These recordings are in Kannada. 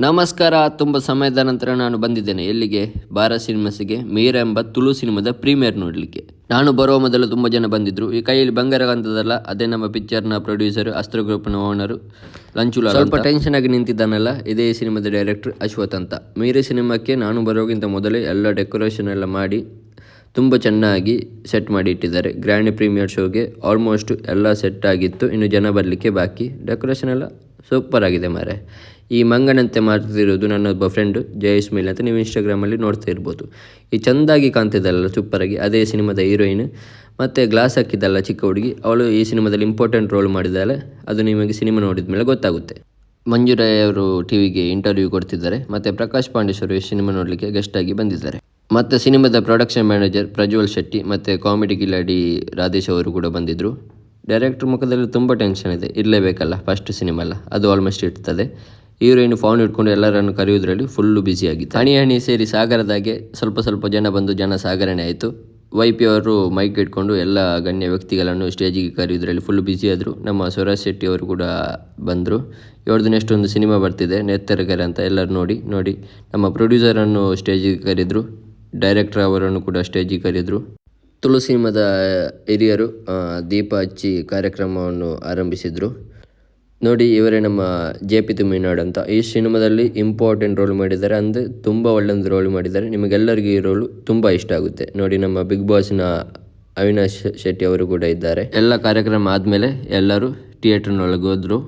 ನಮಸ್ಕಾರ. ತುಂಬ ಸಮಯದ ನಂತರ ನಾನು ಬಂದಿದ್ದೇನೆ. ಎಲ್ಲಿಗೆ? ಬಾರ ಸಿನಿಮಾಸಿಗೆ. ಮೀರ ಎಂಬ ತುಳು ಸಿನಿಮಾದ ಪ್ರೀಮಿಯರ್ ನೋಡಲಿಕ್ಕೆ. ನಾನು ಬರುವ ಮೊದಲು ತುಂಬ ಜನ ಬಂದಿದ್ರು. ಈ ಕೈಯಲ್ಲಿ ಬಂಗಾರ ಕಂತದಲ್ಲ ಅದೇ ನಮ್ಮ ಪಿಕ್ಚರ್ನ ಪ್ರೊಡ್ಯೂಸರ್, ಅಸ್ತ್ರ ಗ್ರೂಪ್ನ ಓನರು, ಲಂಚುಲ ಸ್ವಲ್ಪ ಟೆನ್ಷನ್ ಆಗಿ ನಿಂತಿದ್ದಾನಲ್ಲ. ಇದೇ ಸಿನಿಮಾದ ಡೈರೆಕ್ಟರ್ ಅಶ್ವಥ್ ಅಂತ. ಮೀರ ಸಿನಿಮಾಕ್ಕೆ ನಾನು ಬರೋಕ್ಕಿಂತ ಮೊದಲೇ ಎಲ್ಲ ಡೆಕೋರೇಷನ್ ಎಲ್ಲ ಮಾಡಿ, ತುಂಬ ಚೆನ್ನಾಗಿ ಸೆಟ್ ಮಾಡಿ ಇಟ್ಟಿದ್ದಾರೆ. ಗ್ರ್ಯಾಂಡ್ ಪ್ರೀಮಿಯರ್ ಶೋಗೆ ಆಲ್ಮೋಸ್ಟ್ ಎಲ್ಲ ಸೆಟ್ ಆಗಿತ್ತು. ಇನ್ನು ಜನ ಬರಲಿಕ್ಕೆ ಬಾಕಿ. ಡೆಕೋರೇಷನ್ ಎಲ್ಲ ಸೂಪರ್ ಆಗಿದೆ ಮಾರೆ ಈ ಮಂಗನಂತೆ ಮಾಡ್ತಿರೋದು ನನ್ನೊಬ್ಬ ಫ್ರೆಂಡು ಜಯೇಶ್ ಮೇಲೆ ಅಂತ ನೀವು ಇನ್ಸ್ಟಾಗ್ರಾಮಲ್ಲಿ ನೋಡ್ತಾ ಇರ್ಬೋದು. ಈ ಚೆಂದಾಗಿ ಕಾಣ್ತಿದ್ದಲ್ಲ ಸೂಪರಾಗಿ ಅದೇ ಸಿನಿಮಾದ ಹೀರೋಯಿನ್ ಮತ್ತು ಗ್ಲಾಸ್ ಹಾಕಿದ್ದಲ್ಲ ಚಿಕ್ಕ ಹುಡುಗಿ, ಅವಳು ಈ ಸಿನಿಮಾದಲ್ಲಿ ಇಂಪಾರ್ಟೆಂಟ್ ರೋಲ್ ಮಾಡಿದ್ದಾಳೆ. ಅದು ನಿಮಗೆ ಸಿನಿಮಾ ನೋಡಿದ ಮೇಲೆ ಗೊತ್ತಾಗುತ್ತೆ. ಮಂಜುರಾಯ್ ಅವರು ಟಿವಿಗೆ ಇಂಟರ್ವ್ಯೂ ಕೊಡ್ತಿದ್ದಾರೆ. ಮತ್ತು ಪ್ರಕಾಶ್ ಪಾಂಡೇಶ್ವರು ಈ ಸಿನಿಮಾ ನೋಡಲಿಕ್ಕೆ ಗೆಸ್ಟ್ ಆಗಿ ಬಂದಿದ್ದಾರೆ. ಮತ್ತು ಸಿನಿಮಾದ ಪ್ರೊಡಕ್ಷನ್ ಮ್ಯಾನೇಜರ್ ಪ್ರಜ್ವಲ್ ಶೆಟ್ಟಿ, ಮತ್ತು ಕಾಮಿಡಿ ಕಿಲಾಡಿ ರಾಧೇಶ್ ಅವರು ಕೂಡ ಬಂದಿದ್ದರು ಡೈರೆಕ್ಟರ್ ಮುಖದಲ್ಲಿ ತುಂಬ ಟೆನ್ಷನ್ ಇದೆ. ಇರಲೇಬೇಕಲ್ಲ ಫಸ್ಟ್ ಸಿನಿಮಾ ಅಲ್ಲ ಅದು ಆಲ್ಮೋಸ್ಟ್ ಇರ್ತದೆ. ಹೀರೋಯಿನ್ ಫೋನ್ ಇಟ್ಕೊಂಡು ಎಲ್ಲರನ್ನು ಕರೆಯೋದ್ರಲ್ಲಿ ಫುಲ್ಲು ಬ್ಯುಸಿ ಆಗಿತ್ತು ಹಣಿ ಹಣಿ ಸೇರಿ ಸಾಗರದಾಗೆ ಸ್ವಲ್ಪ ಸ್ವಲ್ಪ ಜನ ಬಂದು ಜನ ಸಾಗರಣೆ ಆಯಿತು. ವೈ ಪಿ ಅವರು ಮೈಕ್ ಇಟ್ಕೊಂಡು ಎಲ್ಲ ಗಣ್ಯ ವ್ಯಕ್ತಿಗಳನ್ನು ಸ್ಟೇಜಿಗೆ ಕರೆಯೋದ್ರಲ್ಲಿ ಫುಲ್ ಬ್ಯುಸಿ ಆದರು. ನಮ್ಮ ಸ್ವರಾಜ್ ಶೆಟ್ಟಿ ಅವರು ಕೂಡ ಬಂದರು. ಇವ್ರದ್ದು ನೆಕ್ಸ್ಟ್ ಒಂದು ಸಿನಿಮಾ ಬರ್ತಿದೆ ನೆತ್ತರಗರೆ ಅಂತ ಎಲ್ಲರೂ ನೋಡಿ ನೋಡಿ. ನಮ್ಮ ಪ್ರೊಡ್ಯೂಸರನ್ನು ಸ್ಟೇಜಿಗೆ ಕರೆದ್ರು. ಡೈರೆಕ್ಟರ್ ಅವರನ್ನು ಕೂಡ ಸ್ಟೇಜಿಗೆ ಕರೆದ್ರು. ತುಳು ಸಿನಿಮಾದ ಹಿರಿಯರು ದೀಪ ಹಚ್ಚಿ ಕಾರ್ಯಕ್ರಮವನ್ನು ಆರಂಭಿಸಿದರು. ನೋಡಿ, ಇವರೇ ನಮ್ಮ ಜೆ ಪಿ ತುಮಿನಾಡ್ ಅಂತ. ಈ ಸಿನಿಮಾದಲ್ಲಿ ಇಂಪಾರ್ಟೆಂಟ್ ರೋಲ್ ಮಾಡಿದ್ದಾರೆ. ಅಂದರೆ ತುಂಬ ಒಳ್ಳೆಯದು ರೋಲ್ ಮಾಡಿದ್ದಾರೆ. ನಿಮಗೆಲ್ಲರಿಗೂ ಈ ರೋಲು ತುಂಬ ಇಷ್ಟ ಆಗುತ್ತೆ. ನೋಡಿ, ನಮ್ಮ ಬಿಗ್ ಬಾಸ್ನ ಅವಿನಾಶ್ ಶೆಟ್ಟಿ ಅವರು ಕೂಡ ಇದ್ದಾರೆ. ಎಲ್ಲ ಕಾರ್ಯಕ್ರಮ ಆದಮೇಲೆ ಎಲ್ಲರೂ ಥಿಯೇಟರ್ನೊಳಗೆ ಹೋದರು.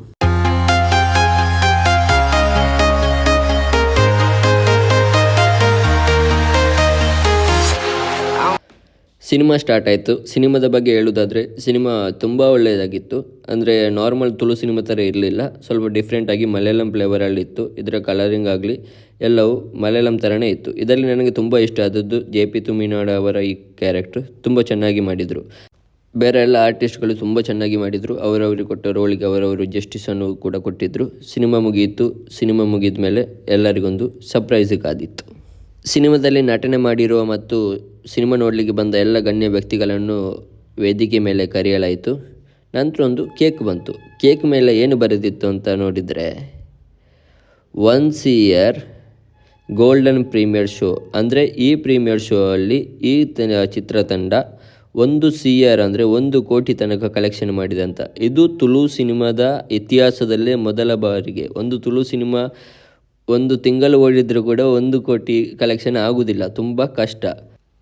ಸಿನಿಮಾ ಸ್ಟಾರ್ಟ್ ಆಯಿತು. ಸಿನಿಮಾದ ಬಗ್ಗೆ ಹೇಳೋದಾದರೆ ಸಿನಿಮಾ ತುಂಬ ಒಳ್ಳೆಯದಾಗಿತ್ತು. ಅಂದರೆ ನಾರ್ಮಲ್ ತುಳು ಸಿನಿಮಾ ಥರ ಇರಲಿಲ್ಲ. ಸ್ವಲ್ಪ ಡಿಫ್ರೆಂಟಾಗಿ ಮಲಯಾಳಂ ಫ್ಲೇವರಲ್ಲಿತ್ತು ಇದರ ಕಲರಿಂಗ್ ಆಗಲಿ, ಎಲ್ಲವೂ ಮಲಯಾಳಂ ಥರನೇ ಇತ್ತು. ಇದರಲ್ಲಿ ನನಗೆ ತುಂಬ ಇಷ್ಟ ಆದದ್ದು ಜೆ ಪಿ ತುಮಿನಾಡ ಅವರ ಈ ಕ್ಯಾರೆಕ್ಟರ್ ತುಂಬ ಚೆನ್ನಾಗಿ ಮಾಡಿದರು. ಬೇರೆ ಎಲ್ಲ ಆರ್ಟಿಸ್ಟ್ಗಳು ತುಂಬ ಚೆನ್ನಾಗಿ ಮಾಡಿದರು. ಅವರವರಿಗೆ ಕೊಟ್ಟ ರೋಲಿಗೆ ಅವರವರು ಜಸ್ಟಿಸನ್ನು ಕೂಡ ಕೊಟ್ಟಿದ್ದರು ಸಿನಿಮಾ ಮುಗಿಯಿತು. ಸಿನಿಮಾ ಮುಗಿದ ಮೇಲೆ ಎಲ್ಲರಿಗೊಂದು ಸರ್ಪ್ರೈಸ್ ಕಾದಿತ್ತು ಸಿನಿಮಾದಲ್ಲಿ ನಟನೆ ಮಾಡಿರುವ ಮತ್ತು ಸಿನಿಮಾ ನೋಡಲಿಕ್ಕೆ ಬಂದ ಎಲ್ಲ ಗಣ್ಯ ವ್ಯಕ್ತಿಗಳನ್ನು ವೇದಿಕೆ ಮೇಲೆ ಕರೆಯಲಾಯಿತು. ನಂತರ ಒಂದು ಕೇಕ್ ಬಂತು. ಕೇಕ್ ಮೇಲೆ ಏನು ಬರೆದಿತ್ತು ಅಂತ ನೋಡಿದರೆ once year golden premiere show ಅಂದರೆ ಈ ಪ್ರೀಮಿಯರ್ ಶೋ ಅಲ್ಲಿ ಈ ಚಿತ್ರತಂಡ ಒಂದು ಸಿ ಆರ್ ಅಂದರೆ ಒಂದು ಕೋಟಿ ತನಕ ಕಲೆಕ್ಷನ್ ಮಾಡಿದೆ ಅಂತ. ಇದು ತುಳು ಸಿನಿಮಾದ ಇತಿಹಾಸದಲ್ಲೇ ಮೊದಲ ಬಾರಿಗೆ. ಒಂದು ತುಳು ಸಿನಿಮಾ ಒಂದು ತಿಂಗಳು ಓಡಿದರೂ ಕೂಡ ಒಂದು ಕೋಟಿ ಕಲೆಕ್ಷನ್ ಆಗುವುದಿಲ್ಲ ತುಂಬ ಕಷ್ಟ.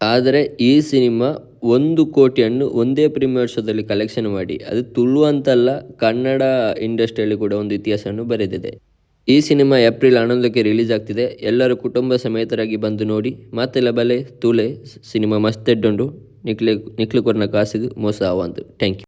ಆದರೆ ಈ ಸಿನಿಮಾ ಒಂದು ಕೋಟಿಯನ್ನು ಒಂದೇ ಶೋದಲ್ಲಿ ಕಲೆಕ್ಷನ್ ಮಾಡಿ, ಅದು ತುಳು ಅಂತಲ್ಲ, ಕನ್ನಡ ಇಂಡಸ್ಟ್ರಿಯಲ್ಲಿ ಕೂಡ ಒಂದು ಇತಿಹಾಸವನ್ನು ಬರೆದಿದೆ. ಈ ಸಿನಿಮಾ ಏಪ್ರಿಲ್ ಹನ್ನೊಂದಕ್ಕೆ ರಿಲೀಸ್ ಆಗ್ತಿದೆ. ಎಲ್ಲರೂ ಕುಟುಂಬ ಸಮೇತರಾಗಿ ಬಂದು ನೋಡಿ, ಮಾತೆಲ್ಲ ಬಲೆ, ತುಲೆ, ಸಿನಿಮಾ ಮಸ್ತ್ ಎಡ್ಡುಂಡು ನಿಕ್ಲೆ ನಿಕ್ಲು ಕೊರ್ನ ಕಾಸಿಗೆ ಮೋಸ ಆವಂತು ಥ್ಯಾಂಕ್ ಯು